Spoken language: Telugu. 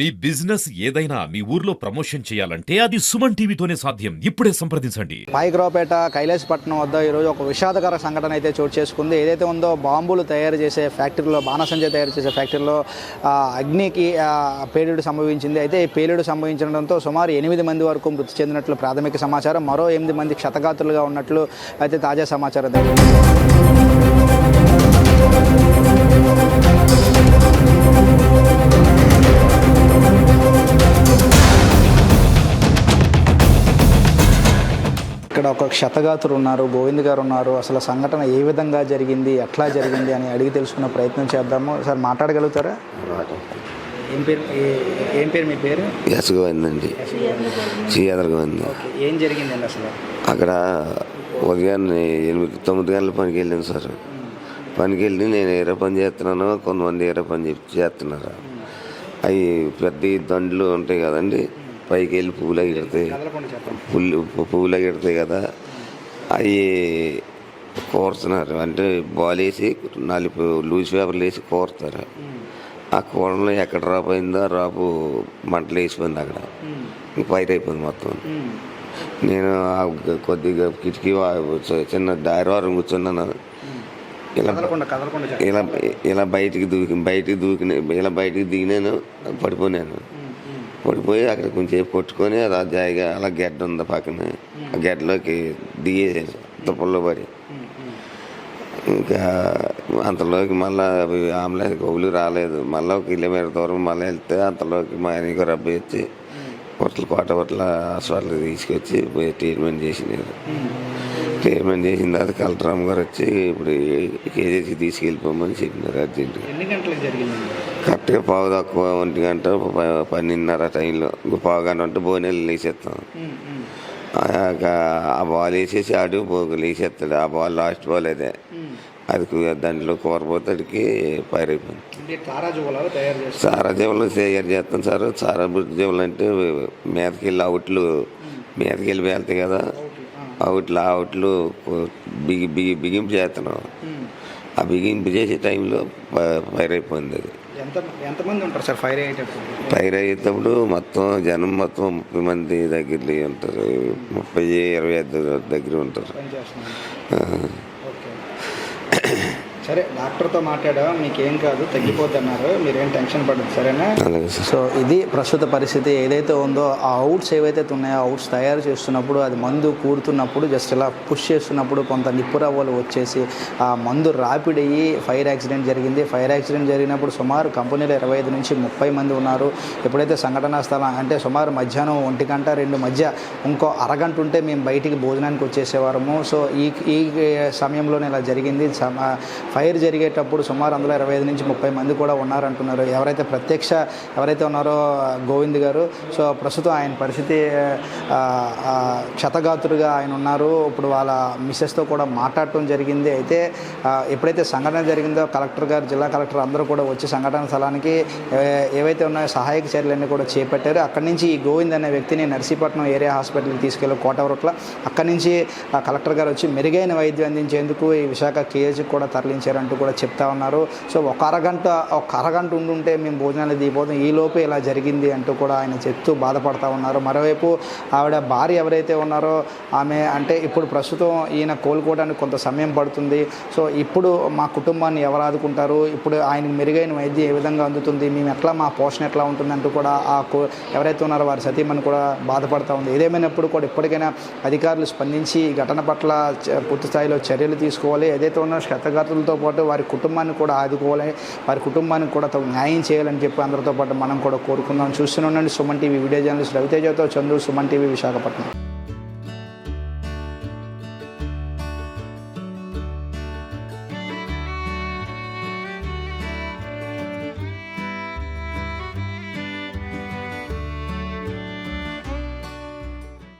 మీ బిజినెస్ ఏదైనా మీ ఊర్లో ప్రమోషన్ చేయాలంటే అది సుమన్ టీవీతోనే సాధ్యం. ఇప్పుడే సంప్రదించండి. పాయకరావుపేట కైలాసపట్నం వద్ద ఈరోజు ఒక విషాదకర సంఘటన అయితే చోటు చేసుకుంది. ఏదైతే ఉందో బాంబులు తయారు చేసే ఫ్యాక్టరీలో బాణసంజ తయారు చేసే ఫ్యాక్టరీలో అగ్నికి పేలుడు సంభవించింది. అయితే ఈ పేలుడు సంభవించడంతో సుమారు ఎనిమిది మంది వరకు మృతి చెందినట్లు ప్రాథమిక సమాచారం. మరో ఎనిమిది మంది క్షతగాతులుగా ఉన్నట్లు అయితే తాజా సమాచారం ఇక్కడ ఒక క్షతగాతులు ఉన్నారు గోవింద్ గారు ఉన్నారు. అసలు సంఘటన ఏ విధంగా జరిగింది ఎట్లా జరిగింది అని అడిగి తెలుసుకునే ప్రయత్నం చేద్దాము. సార్ మాట్లాడగలుగుతారా? ఏం పేరు? ఏ- పేరు మీ పేరు? ఎసగమైందండి చీయదరగమైంది ఓకే ఏం జరిగిందండి అసలు? అక్కడ ఉదయాన్నే ఎనిమిది తొమ్మిది గంటల పనికి వెళ్ళాను సార్. పనికి వెళ్ళి నేను ఏరే పని చేస్తున్నాను కొంతమంది ఏరే పని చేస్తున్నారు. అవి పెద్ద దండ్లు ఉంటాయి కదండి. పైకి వెళ్ళి పువ్వులు చెప్పండి. పువ్వులు పువ్వులు ఎడతాయి కదా. అవి కోరుతున్నారు. అంటే బాల్ వేసి నాలుగు లూజ్ పేపర్లు వేసి కోరుతారు. ఆ కూరలో ఎక్కడ రాపు అయిందో రాపు మంటలు వేసిపోయింది అక్కడ. ఫైర్ అయిపోయింది మొత్తం. నేను ఆ కొద్దిగా కిటికీ చిన్న దారివారం కూర్చున్నాను. ఇలా ఇలా ఇలా బయటికి దూకి బయటికి దూకిన ఇలా బయటికి దిగినాను పడిపోయాను పడిపోయి అక్కడ కొంచెం కొట్టుకొని అలా జాయిగా అలా గెడ్డ ఉంది పక్కన. ఆ గెడ్డలోకి దిగేసాను తుప్పల్లో పడి. ఇంకా అంతలోకి మళ్ళీ ఆమ్లెట్ కౌలు రాలేదు. మళ్ళీ ఒక కిలోమీటర్ దూరం మళ్ళీ వెళ్తే అంతలోకి మా ఆయనకి రబ్బ వచ్చి పొట్ల కోట పొట్ల హాస్పిటల్కి తీసుకొచ్చి పోయి ట్రీట్మెంట్ చేసినారు ట్రీట్మెంట్ చేసిన తర్వాత కలెక్టర్ అమ్మగారు వచ్చి ఇప్పుడు కేజీకి తీసుకెళ్ళిపోమని చెప్పినారు అర్జెంటుగా. ఎన్ని గంటలకు జరిగిందండి? కరెక్ట్గా పావు తక్కువ ఒంటి గంట పన్నెండున్నర టైంలో పావు గంట ఉంటే బోనెలు వేసేస్తాం ఆ- బాల్ వేసేసి ఆడు బోగులు వేసేస్తాడు ఆ బాల్ లాస్ట్ బాల్ అదే. అది దాంట్లో కూరపోతాడికి ఫైర్ అయిపోయింది సారా జీవులు తయారు చేస్తాం సార్. సారా జీవులు అంటే మీదకి వెళ్ళి అవుట్లు మీదకి వెళ్ళి వెళ్తాయి కదా. అవుట్లు ఆ. అవుట్లు బిగి బిగి బిగింపు చేస్తున్నాం. ఆ బిగింపు చేసే టైంలో ఫైర్ అయిపోయింది అది. ఎంత ఎంతమంది ఉంటారు సార్ ఫైర్ అయ్యేటప్పుడు? ఫైర్ అయ్యేటప్పుడు మొత్తం జనం మొత్తం ముప్పై మంది దగ్గర ఉంటారు. ముప్పై ఇరవై ఐదు దగ్గర ఉంటారు పని చేస్తున్నాను ఆ. ఓకే సరే డాక్టర్తో మాట్లాడా మీకేం కాదు తగ్గిపోద్ది అన్నారు మీరేం టెన్షన్ పడదు సరేనా? సో ఇది ప్రస్తుత పరిస్థితి ఏదైతే ఉందో ఆ అవుట్స్ ఏవైతే ఉన్నాయో అవుట్స్ తయారు చేస్తున్నప్పుడు అది మందు కూరుతున్నప్పుడు జస్ట్ ఇలా పుష్ చేస్తున్నప్పుడు కొంత నిప్పురవ్వలు వచ్చేసి ఆ మందు రాపిడ్ అయ్యి ఫైర్ యాక్సిడెంట్ జరిగింది. ఫైర్ యాక్సిడెంట్ జరిగినప్పుడు సుమారు కంపెనీలో ఇరవై ఐదు నుంచి ముప్పై మంది ఉన్నారు. ఎప్పుడైతే సంఘటనా స్థలం అంటే సుమారు మధ్యాహ్నం ఒంటి గంట రెండు మధ్య ఇంకో అరగంట ఉంటే మేము బయటికి భోజనానికి వచ్చేసేవారము. సో ఈ ఈ సమయంలోనే ఇలా జరిగింది. ఫైర్ జరిగేటప్పుడు సుమారు అందులో ఇరవై ఐదు నుంచి ముప్పై మంది కూడా ఉన్నారంటున్నారు. ఎవరైతే ప్రత్యక్ష ఎవరైతే ఉన్నారో గోవింద్ గారు సో ప్రస్తుతం ఆయన పరిస్థితి క్షతగాతురుగా ఆయన ఉన్నారు. ఇప్పుడు వాళ్ళ మిస్సెస్తో కూడా మాట్లాడటం జరిగింది. అయితే ఎప్పుడైతే సంఘటన జరిగిందో కలెక్టర్ గారు జిల్లా కలెక్టర్ అందరూ కూడా వచ్చి సంఘటన స్థలానికి ఏవైతే ఉన్నాయో సహాయక చర్యలన్నీ కూడా చేపట్టారు. అక్కడి నుంచి ఈ గోవింద్ అనే వ్యక్తిని నర్సీపట్నం ఏరియా హాస్పిటల్కి తీసుకెళ్ళి కోటవరట్ల అక్కడి నుంచి కలెక్టర్ గారు వచ్చి మెరుగైన వైద్యం అందించేందుకు ఈ విశాఖ కేజీకి కూడా తరలించారంటూ కూడా చెప్తా ఉన్నారు. సో ఒక అరగంట ఒక అరగంట ఉండుంటే మేము భోజనాలు దిగిపోతాం. ఈ లోపే ఇలా జరిగింది అంటూ కూడా ఆయన చెప్తూ బాధపడతా ఉన్నారు. మరోవైపు ఆవిడ భార్య ఎవరైతే ఉన్నారో ఆమె అంటే ఇప్పుడు ప్రస్తుతం ఈయన కోలుకోవడానికి కొంత సమయం పడుతుంది. సో ఇప్పుడు మా కుటుంబాన్ని ఎవరు ఆదుకుంటారు? ఇప్పుడు ఆయనకు మెరుగైన వైద్యం ఏ విధంగా అందుతుంది? మేము ఎట్లా మా పోషణ ఎట్లా ఉంటుంది అంటూ కూడా ఆ కో- ఎవరైతే ఉన్నారో వారి సతీమణి కూడా బాధపడతా ఉంది. ఏదేమైనప్పుడు కూడా ఇప్పటికైనా అధికారులు స్పందించి ఈ ఘటన పట్ల చ- పూర్తి స్థాయిలో చర్యలు తీసుకోవాలి. ఏదైతే ఉన్న క్షతగాతులతో పాటు వారి కుటుంబాన్ని కూడా ఆదుకోవాలి వారి కుటుంబానికి కూడా న్యాయం చేయాలని చెప్పి అందరితో పాటు మనం కూడా కోరుకుందాం. చూస్తూనే ఉండండి. సుమన్ టీవీ వీడియో జర్నలిస్ట్ రవితేజతో చంద్రు సుమన్ టీవీ విశాఖపట్నం.